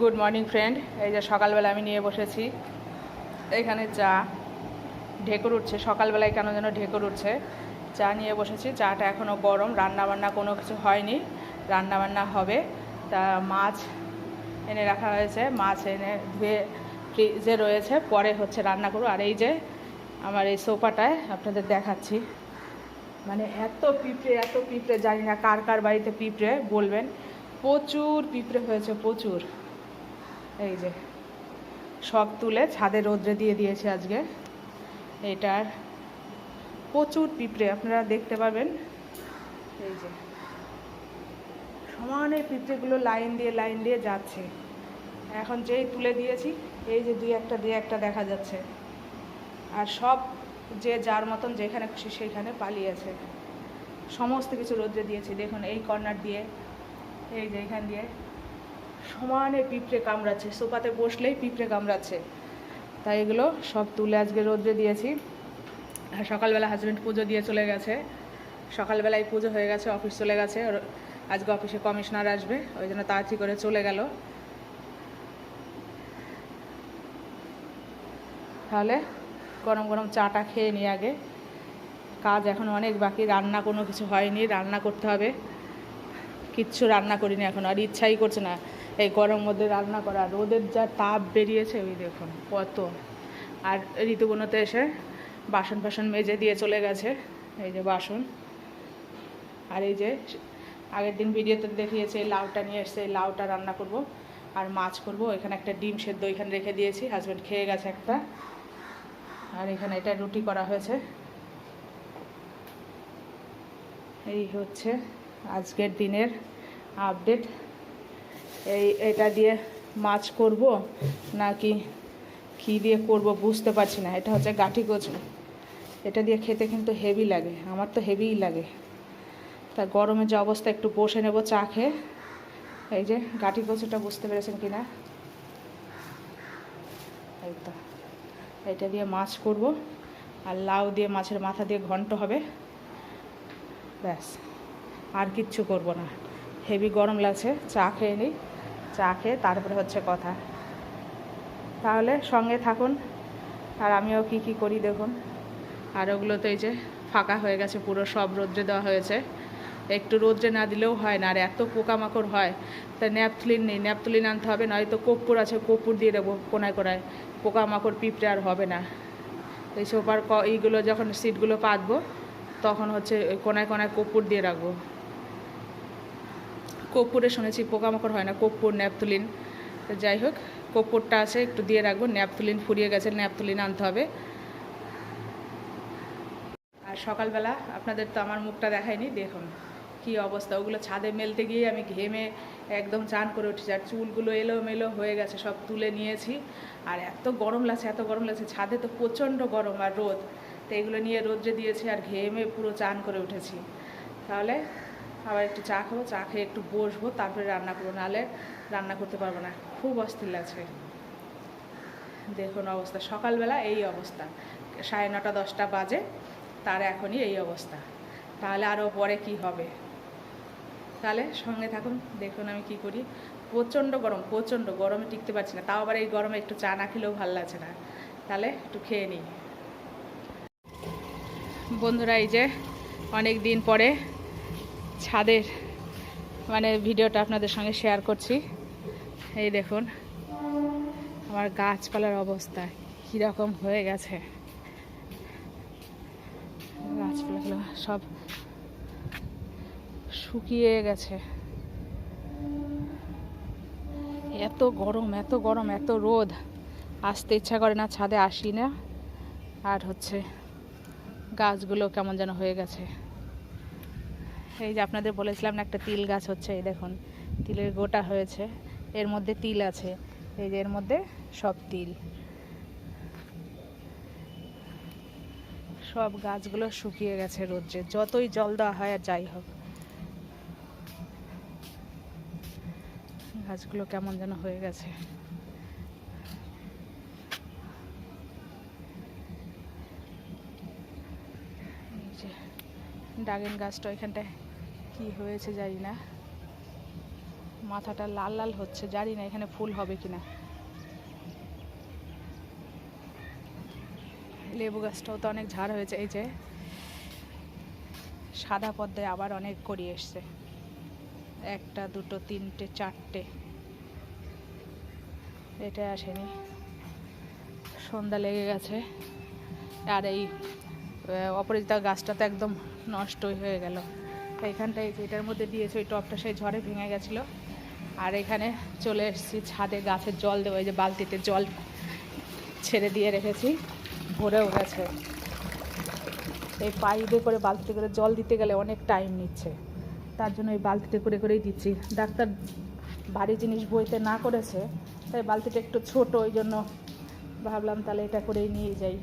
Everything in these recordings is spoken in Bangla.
গুড মর্নিং ফ্রেন্ড এই যে সকালবেলা আমি নিয়ে বসেছি। এখানে চা। ঢেকুর উঠছে। সকালবেলায় কেন যেন ঢেকুর উঠছে। চা নিয়ে বসেছি। চাটা এখনও গরম। রান্নাবান্না কোনো কিছু হয়নি। রান্নাবান্না হবে। তা মাছ এনে রাখা হয়েছে। মাছ এনে ধুয়ে ফ্রিজে রয়েছে। পরে হচ্ছে রান্না করব। আর এই যে আমার এই সোফাটায় আপনাদের দেখাচ্ছি। মানে এত পিঁপড়ে এত পিঁপড়ে, জানি না কার কার বাড়িতে পিঁপড়ে, বলবেন। প্রচুর পিঁপড়ে হয়েছে, প্রচুর। এই যে, সব তুলে ছাদে রোদ্রে দিয়ে দিয়েছে আজকে। এটার প্রচুর পিঁপড়ে, আপনারা দেখতে পাবেন। এই যে সমানে পিঁপড়েগুলো লাইন দিয়ে লাইন দিয়ে যাচ্ছে। এখন যেই তুলে দিয়েছি, এই যে দুই একটা দুই একটা দেখা যাচ্ছে। আর সব যে যার মতন যেখানে খুশি সেইখানে পালিয়েছে। সমস্ত কিছু রোদ্রে দিয়েছি। দেখুন, এই কর্নার দিয়ে, এই যে এখান দিয়ে। সমানে পিঁপড়ে কামড়াচ্ছে, সোফাতে বসলেই পিঁপড়ে কামড়াচ্ছে। তাই এগুলো সব তুলে আজকে রোদ্রে দিয়েছি। আর সকালবেলা হাজব্যান্ড পুজো দিয়ে চলে গেছে। সকালবেলায় পুজো হয়ে গেছে অফিস চলে গেছে। আজকে অফিসে কমিশনার আসবে, ওই জন্য তাড়াতাড়ি করে চলে গেল। তাহলে গরম গরম চাটা খেয়ে নিই আগে। কাজ এখন অনেক বাকি, রান্না কোনো কিছু হয়নি, রান্না করতে হবে। কিচ্ছু রান্না করিনি এখন, আর ইচ্ছাই করছে না এই গরম মধ্যে রান্না করা রোদের যা তাপ বেরিয়েছে, ওই দেখুন কত। আর ঋতুগুণতে এসে বাসন ফাসন মেজে দিয়ে চলে গেছে, এই যে বাসন। আর এই যে আগের দিন ভিডিওতে দেখিয়েছে, এই লাউটা নিয়ে এসছে এই লাউটা রান্না করব আর মাছ করব। এখানে একটা ডিম সেদ্ধ এখানে রেখে দিয়েছি হাজব্যান্ড খেয়ে গেছে একটা। আর এখানে এটা রুটি করা হয়েছে। এই হচ্ছে আজকের দিনের আপডেট। এই, এটা দিয়ে মাছ করব নাকি কী দিয়ে করব বুঝতে পারছি না। এটা হচ্ছে গাঠি কচু এটা দিয়ে খেতে কিন্তু হেভি লাগে। আমার তো হেভিই লাগে। তা গরমে যে অবস্থা, একটু বসে নেব চা খেয়ে। এই যে গাঠি কচুটা বুঝতে পেরেছেন কি না এই তো। এটা দিয়ে মাছ করব। আর লাউ দিয়ে মাছের মাথা দিয়ে ঘন্ট হবে। ব্যাস, আর কিচ্ছু করব না। হেভি গরম লাগছে, চা খেয়ে নিই। চা খেয়ে তারপরে হচ্ছে কথা। তাহলে সঙ্গে থাকুন, আর আমিও কি কি করি দেখুন। আর ওগুলো তো এই যে ফাঁকা হয়ে গেছে, পুরো সব রোদ্রে দেওয়া হয়েছে। একটু রোদ্রে না দিলেও হয় না, আর এত পোকামাকড় হয়। তা ন্যাপথলিন নেই, ন্যাপথলিন আনতে হবে, নয়তো কর্পূর আছে, কর্পূর দিয়ে দেবো কোনায় কোনায়। পোকামাকড় পিঁপড়ে আর হবে না। এই সোফার এইগুলো যখন সিটগুলো পাতবো, তখন হচ্ছে কোনায় কোনায় কর্পূর দিয়ে রাখব। কর্পূরে শুনেছি, পোকামাকড় হয় না, কর্পূর, ন্যাপথলিন। তো যাই হোক, কর্পূরটা আছে, একটু দিয়ে রাখব, ন্যাপথলিন ফুরিয়ে গেছে, ন্যাপথলিন আনতে হবে। আর সকালবেলা, আপনাদের তো আমার মুখটা দেখায়নি, দেখুন কি অবস্থা, ওগুলো ছাদে মেলতে গিয়ে আমি ঘেমে একদম চান করে উঠেছি, আর চুলগুলো এলো মেলো হয়ে গেছে, সব তুলে নিয়েছি। আর এত গরম লাগছে, এত গরম লাগছে, ছাদে তো প্রচণ্ড গরম আর রোদ। তো এগুলো নিয়ে রোদ্রে দিয়েছি, আর ঘেমে পুরো চান করে উঠেছি। তাহলে আবার একটু চা খাব, চা খেয়ে একটু বসবো, তারপরে রান্না করব। নাহলে রান্না করতে পারব না। খুব অস্থির লাগছে। দেখুন অবস্থা। সকালবেলা এই অবস্থা। সাড়ে নটা, দশটা বাজে। তার এখনই এই অবস্থা। তাহলে আরও পরে কি হবে? তাহলে সঙ্গে থাকুন। দেখুন আমি কি করি। প্রচণ্ড গরম, প্রচণ্ড গরমে টিকতে পারছি না। তাও আবার এই গরমে একটু চা না খেলেও ভালো লাগছে না। তাহলে একটু খেয়ে নিই। বন্ধুরা, এই যে অনেক দিন পরে ছাদের মানে ভিডিওটা আপনাদের সঙ্গে শেয়ার করছি। এই দেখুন, আমার গাছপালার অবস্থা কীরকম হয়ে গেছে। গাছপালাগুলো সব শুকিয়ে গেছে। এত গরম এত গরম, এত রোদ। আসতে ইচ্ছা করে না, ছাদে আসি না। আর হচ্ছে গাছগুলো কেমন যেন হয়ে গেছে। এই যে আপনাদের বলেছিলাম না একটা তিল গাছ হচ্ছে, এই দেখুন, তিলের গোটা হয়েছে। এর মধ্যে তিল আছে, এই যে এর মধ্যে সব তিল। সব গাছগুলো শুকিয়ে গেছে রোদ্রে, যতই জল দেওয়া হয় আর যাই হোক। গাছগুলো কেমন যেন হয়ে গেছে। ডাগিন গাছটা ওইখানটায়। কি হয়েছে জানি না। মাথাটা লাল লাল হচ্ছে, জানি না এখানে ফুল হবে কিনা। লেবু গাছটাও তো অনেক ঝাড় হয়েছে, এই যে সাদা পদ্মায় আবার অনেক করি এসছে। একটা, দুটো, তিনটে, চারটে। এটা আসেনি। সন্ধ্যা লেগে গেছে। আর এই অপরাজিতা গাছটা তো একদম নষ্টই হয়ে গেল। এইখানটায় যেটার মধ্যে দিয়েছে, ওই টপটা সেই ঝড়ে ভেঙে গেছিল। আর এখানে চলে এসেছি ছাদে গাছের জল দেবো, এই যে বালতিতে জল ছেড়ে দিয়ে রেখেছি ভরেও গেছে এই পাইপে করে বালতিতে করে জল দিতে গেলে অনেক টাইম নিচ্ছে। তার জন্য এই বালতিতে করে করেই দিচ্ছি। ডাক্তার ভারী জিনিস বইতে না করেছে, তাই বালতিটা একটু ছোট, ওই জন্য ভাবলাম তাহলে এটা করেই নিয়ে যাই।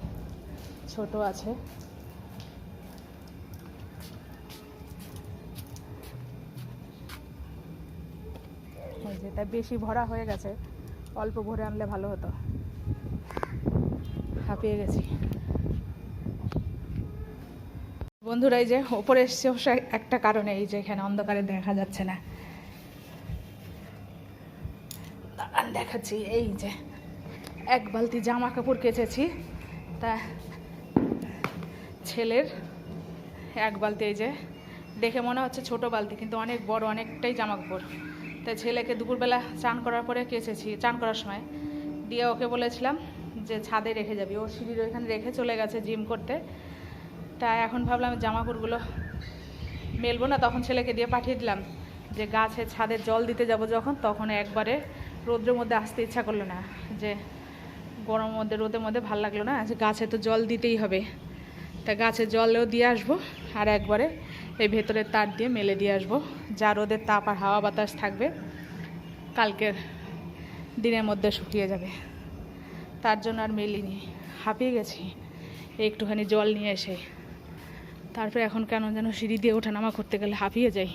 ছোট আছে। তাই বেশি ভরা হয়ে গেছে। অল্প ভরে আনলে ভালো হতো। হাঁপিয়ে গেছি। বন্ধুরা, এই যে ওপরে এসছে অবশ্য একটা কারণে, এই যে এখানে অন্ধকারে দেখা যাচ্ছে না। দাঁড়ান, দেখাচ্ছি, এই যে এক বালতি জামা কাপড় কেচেছি। তা ছেলের এক বালতি, এই যে দেখে মনে হচ্ছে ছোট বালতি, কিন্তু অনেক বড়, অনেকটাই জামা কাপড়। তাই ছেলেকে দুপুরবেলা চান করার পরে কেচেছি চান করার সময়। দিয়ে ওকে বলেছিলাম যে ছাদে রেখে যাবি। ও সিঁড়ির ওইখানে রেখে চলে গেছে জিম করতে। তা এখন ভাবলাম জামা কাপড়গুলো মেলবো না, তখন ছেলেকে দিয়ে পাঠিয়ে দিলাম যে গাছে ছাদে জল দিতে যাব যখন, তখন একবারে রোদ্রের মধ্যে আসতে ইচ্ছা করল না। যে গরমের মধ্যে, রোদের মধ্যে ভালো লাগল না। যে গাছে তো জল দিতেই হবে। তা গাছে জলও দিয়ে আসব আর একবারে এই ভেতরের তার দিয়ে মেলে দিয়ে আসব। যা রোদের তাপ আর হাওয়া বাতাস থাকবে, কালকের দিনের মধ্যে শুকিয়ে যাবে। তার জন্য আর মেলিনি, হাঁপিয়ে গেছি। একটুখানি জল নিয়ে এসে। তারপরে এখন কেন যেন সিঁড়ি দিয়ে ওঠানামা করতে গেলে হাঁপিয়ে যাই।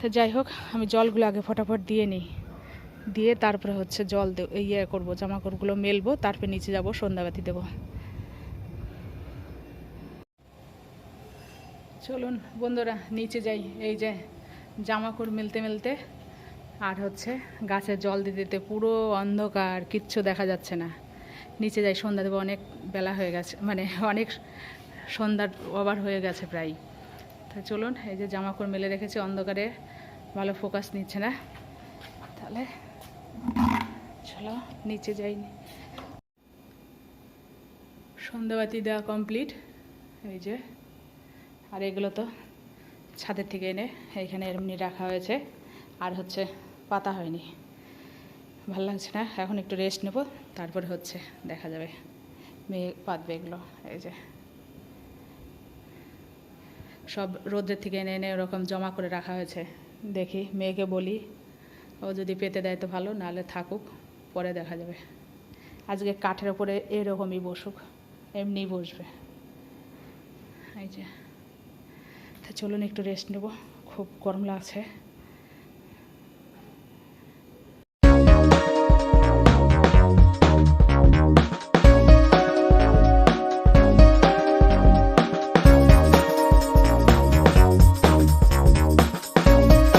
তো যাই হোক, আমি জলগুলো আগে ফটাফট দিয়ে নিই। দিয়ে তারপরে হচ্ছে জল ইয়ে করব জামা কাপড়গুলো মেলবো, তারপরে নিচে যাব, সন্ধ্যাবাতি দেবো। চলুন বন্ধুরা, নিচে যাই। এই যে জামা কাপড় মেলতে মেলতে, আর হচ্ছে গাছে জল দিতে দিতে পুরো অন্ধকার, কিচ্ছু দেখা যাচ্ছে না। নিচে যাই, সন্ধ্যা দেবো অনেক বেলা হয়ে গেছে মানে অনেক সন্ধ্যার ওভার হয়ে গেছে প্রায়। তা চলুন, এই যে জামা কাপড় মেলে রেখেছি, অন্ধকারে ভালো ফোকাস নিচ্ছে না। তাহলে চলো, নিচে যাই। সন্ধ্যাবাতি দেওয়া কমপ্লিট এই যে আর এগুলো তো ছাদের থেকে এনে এইখানে এমনি রাখা হয়েছে। আর হচ্ছে পাতা হয়নি। ভালো লাগছে না। এখন একটু রেস্ট নেব, তারপরে হচ্ছে দেখা যাবে। মেয়ে পাতবে এগুলো, এই যে। সব রোদ্রের থেকে এনে এনে ওরকম জমা করে রাখা হয়েছে। দেখি, মেয়েকে বলি, ও যদি পেতে দেয় তো ভালো, নাহলে থাকুক, পরে দেখা যাবে। আজকে কাঠের ওপরে এরকমই বসুক এমনি বসবে। এই যে। চলুন একটু রেস্ট নেব। খুব গরম লাগছে।